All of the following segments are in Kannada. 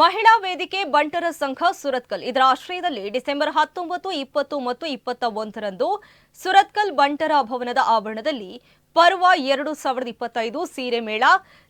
ಮಹಿಳಾ ವೇದಿಕೆ ಬಂಟರ ಸಂಘ ಸುರತ್ಕಲ್. ಇದರ ಆಶ್ರಯದಲ್ಲಿ ಡಿಸೆಂಬರ್ ಹತ್ತೊಂಬತ್ತು, ಇಪ್ಪತ್ತು ಮತ್ತು ಇಪ್ಪತ್ತ ಒಂದರಂದು ಸುರತ್ಕಲ್ ಬಂಟರ ಭವನದ ಆವರಣದಲ್ಲಿ ಪರ್ವ ಎರಡು ಸಾವಿರದ ಇಪ್ಪತ್ತೈದು ಸೀರೆ ಮೇಳ,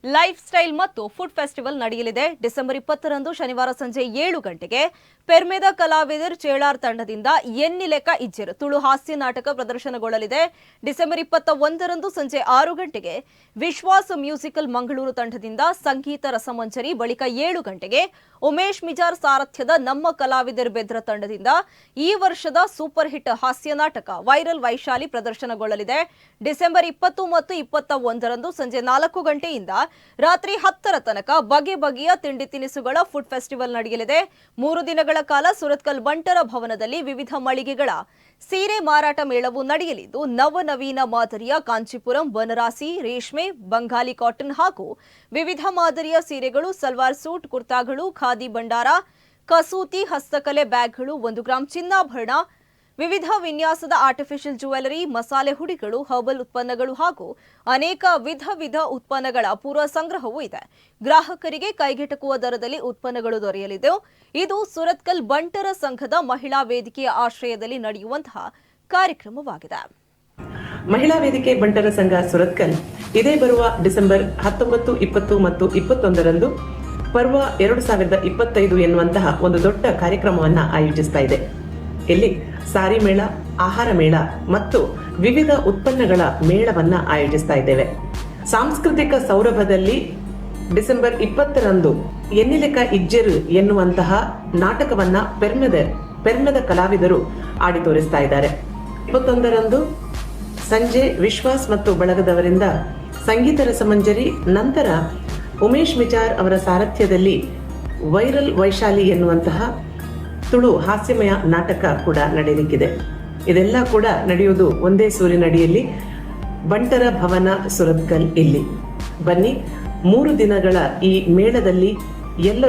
ಲೈಫ್ ಸ್ಟೈಲ್ ಮತ್ತು ಫುಡ್ ಫೆಸ್ಟಿವಲ್ ನಡೆಯಲಿದೆ. ಡಿಸೆಂಬರ್ ಇಪ್ಪತ್ತರಂದು ಶನಿವಾರ ಸಂಜೆ ಏಳು ಗಂಟೆಗೆ ಪೆರ್ಮೆದ ಕಲಾವಿದರ್ ಚೇಳಾರ್ ತಂಡದಿಂದ ಎನ್ನಿಲೆಕ ಇಜ್ಜರ್ ತುಳು ಹಾಸ್ಯ ನಾಟಕ ಪ್ರದರ್ಶನಗೊಳ್ಳಲಿದೆ. ಡಿಸೆಂಬರ್ ಇಪ್ಪತ್ತ ಒಂದರಂದು ಸಂಜೆ ಆರು ಗಂಟೆಗೆ ವಿಶ್ವಾಸ ಮ್ಯೂಸಿಕಲ್ ಮಂಗಳೂರು ತಂಡದಿಂದ ಸಂಗೀತ ರಸಮಂಜರಿ ಬಳಿಕ ಏಳು ಗಂಟೆಗೆ ಉಮೇಶ್ ಮಿಜಾರ್ ಸಾರಥ್ಯದ ನಮ್ಮ ಕಲಾವಿದರ್ ಬೆದ್ರ ತಂಡದಿಂದ ಈ ವರ್ಷದ ಸೂಪರ್ ಹಿಟ್ ಹಾಸ್ಯ ನಾಟಕ ವೈರಲ್ ವೈಶಾಲಿ ಪ್ರದರ್ಶನಗೊಳ್ಳಲಿದೆ. ಡಿಸೆಂಬರ್ ಇಪ್ಪತ್ತು ಮತ್ತು ಇಪ್ಪತ್ತ ಒಂದರಂದು ಸಂಜೆ ನಾಲ್ಕು ಗಂಟೆಯಿಂದ ರಾತ್ರಿ ಹತ್ತರ ತನಕ ಬಗೆ ಬಗೆಯ ತಿಂಡಿ ತಿನಿಸುಗಳ ಫುಡ್ ಫೆಸ್ಟಿವಲ್ ನಡೆಯಲಿದೆ. ಮೂರು ದಿನಗಳ ಕಾಲ ಸುರತ್ಕಲ್ ಬಂಟರ ಭವನದಲ್ಲಿ ವಿವಿಧ ಮಳಿಗೆಗಳ ಸೀರೆ ಮಾರಾಟ ಮೇಳವು ನಡೆಯಲಿದ್ದು, ನವನವೀನ ಮಾದರಿಯ ಕಾಂಚೀಪುರಂ, ಬನರಾಸಿ, ರೇಷ್ಮೆ, ಬಂಗಾಲಿ ಕಾಟನ್ ಹಾಗೂ ವಿವಿಧ ಮಾದರಿಯ ಸೀರೆಗಳು, ಸಲ್ವಾರ್ ಸೂಟ್, ಕುರ್ತಾಗಳು, ಖಾದಿ ಭಂಡಾರ, ಕಸೂತಿ ಹಸ್ತಕಲೆ ಬ್ಯಾಗ್ಗಳು, ಒಂದು ಗ್ರಾಂ ಚಿನ್ನಾಭರಣ ವಿವಿಧ ವಿನ್ಯಾಸದ ಆರ್ಟಿಫಿಷಿಯಲ್ ಜುವೆಲರಿ ಮಸಾಲೆ ಹುಡಿಗಳು ಹರ್ಬಲ್ ಉತ್ಪನ್ನಗಳು ಹಾಗೂ ಅನೇಕ ವಿಧ ವಿಧ ಉತ್ಪನ್ನಗಳ ಪೂರ್ವ ಸಂಗ್ರಹವೂ ಇದೆ. ಗ್ರಾಹಕರಿಗೆ ಕೈಗೆಟಕುವ ದರದಲ್ಲಿ ಉತ್ಪನ್ನಗಳು ದೊರೆಯಲಿದೆ. ಇದು ಸುರತ್ಕಲ್ ಬಂಟರ ಸಂಘದ ಮಹಿಳಾ ವೇದಿಕೆಯ ಆಶ್ರಯದಲ್ಲಿ ನಡೆಯುವಂತಹ ಕಾರ್ಯಕ್ರಮವಾಗಿದೆ. ಮಹಿಳಾ ವೇದಿಕೆ ಬಂಟರ ಸಂಘ ಸುರತ್ಕಲ್ ಇದೇ ಬರುವ ಡಿಸೆಂಬರ್ ಹತ್ತೊಂಬತ್ತು, ಇಪ್ಪತ್ತು ಮತ್ತು ಇಪ್ಪತ್ತೊಂದರಂದು ಪರ್ವ ಎರಡು ಸಾವಿರದ ಇಪ್ಪತ್ತೈದು ಎನ್ನುವಂತಹ ಒಂದು ದೊಡ್ಡ ಕಾರ್ಯಕ್ರಮವನ್ನು ಆಯೋಜಿಸ್ತಾ ಇದೆ. ಇಲ್ಲಿ ಸಾರಿ ಮೇಳ, ಆಹಾರ ಮೇಳ ಮತ್ತು ವಿವಿಧ ಉತ್ಪನ್ನಗಳ ಮೇಳವನ್ನು ಆಯೋಜಿಸ್ತಾ ಇದ್ದೇವೆ. ಸಾಂಸ್ಕೃತಿಕ ಸೌರಭದಲ್ಲಿ ಡಿಸೆಂಬರ್ ಇಪ್ಪತ್ತರಂದು ಎನ್ನಿಲೆಕ ಇಜ್ಜರು ಎನ್ನುವಂತಹ ನಾಟಕವನ್ನ ಪೆರ್ಮೆದ, ಪೆರ್ಮದ ಕಲಾವಿದರು ಆಡಿ ತೋರಿಸ್ತಾ ಇದ್ದಾರೆ. ಇಪ್ಪತ್ತೊಂದರಂದು ಸಂಜೆ ವಿಶ್ವಾಸ್ ಮತ್ತು ಬಳಗದವರಿಂದ ಸಂಗೀತ ರಸಮಂಜರಿ, ನಂತರ ಉಮೇಶ್ ಮಿಚಾರ್ ಅವರ ಸಾರಥ್ಯದಲ್ಲಿ ವೈರಲ್ ವೈಶಾಲಿ ಎನ್ನುವಂತಹ ತುಳು ಹಾಸ್ಯಮಯ ನಾಟಕ ಕೂಡ ನಡೆಯಲಿಕ್ಕಿದೆ. ಇದೆಲ್ಲ ಕೂಡ ನಡೆಯುವುದು ಒಂದೇ ಸೂರಿನಡಿಯಲ್ಲಿ. ಬಂಟರ ಭವನ ಸುರತ್ಕಲ್ ಇಲ್ಲಿ. ಬನ್ನಿ, ಮೂರು ದಿನಗಳ ಈ ಮೇಳದಲ್ಲಿ ಎಲ್ಲ